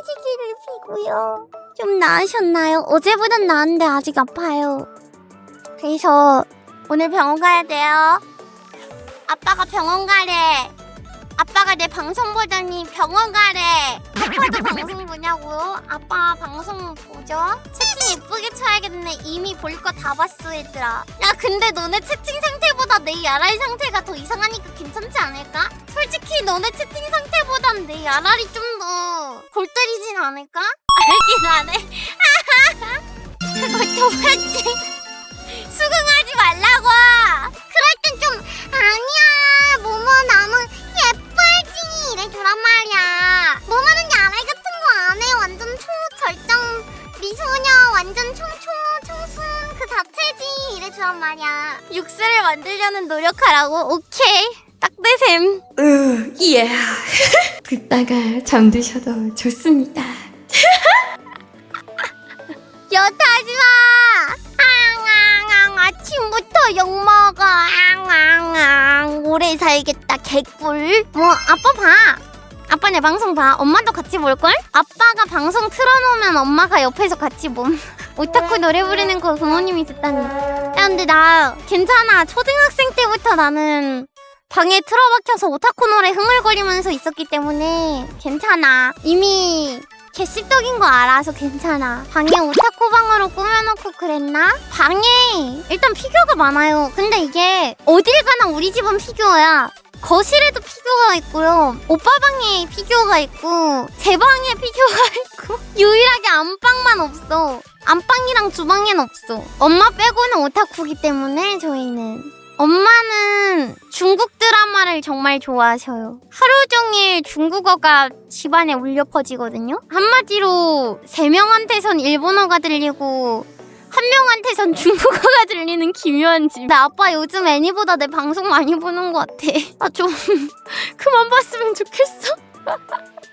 치즈기를 피고요. 좀 나으셨나요? 어제보단 나은데 아직 아파요. 그래서 오늘 병원 가야 돼요. 아빠가 병원 가래. 아빠가 내 방송 보더니 병원 가래. 아빠도 방송 보냐고요? 아빠 방송 보죠? 채팅 예쁘게 쳐야겠네. 이미 볼 거 다 봤어 얘들아. 야 근데 너네 채팅 상태보다 내 야랄 상태가 더 이상하니까 괜찮지 않을까? 솔직히 너네 채팅 상태보단 내 야랄이 좀 더 골 때리진 않을까? 알긴 안 해. 그것도 맞지. 수긍하지 말라고. 그럴 땐 좀 아니야. 모모 나는 예쁘지 이래주란 말이야. 모모는 야랄 같은 거 안 해. 완전 초절정 미소녀 완전 총초 총순 그 자체지 이래주란 말이야. 육수를 만들려는 노력하라고. 오케이. 딱 내셈. 으, 예. 듣다가 잠드셔도 좋습니다. 여타지 마. 앙앙앙 아침부터 욕 먹어. 앙앙앙 오래 살겠다 개꿀. 뭐 아빠 봐. 아빠 내 방송 봐. 엄마도 같이 볼 걸? 아빠가 방송 틀어놓으면 엄마가 옆에서 같이 봄. 오타쿠 노래 부르는 거 부모님이 듣다니. 야 근데 나 괜찮아. 초등학생 때부터 나는 방에 틀어박혀서 오타쿠 노래 흥얼거리면서 있었기 때문에 괜찮아. 이미 개씹덕인 거 알아서 괜찮아. 방에 오타쿠 방으로 꾸며놓고 그랬나? 방에 일단 피규어가 많아요. 근데 이게 어딜 가나 우리 집은 피규어야. 거실에도 피규어가 있고요. 오빠 방에 피규어가 있고 제 방에 피규어가 있고 유일하게 안방만 없어. 안방이랑 주방엔 없어. 엄마 빼고는 오타쿠기 때문에 저희는 엄마는 중국 드라마를 정말 좋아하셔요. 하루 종일 중국어가 집안에 울려 퍼지거든요. 한마디로 세 명한테선 일본어가 들리고 한 명한테선 중국어가 들리는 기묘한 집. 나 아빠 요즘 애니보다 내 방송 많이 보는 것 같아. 아 좀 그만 봤으면 좋겠어.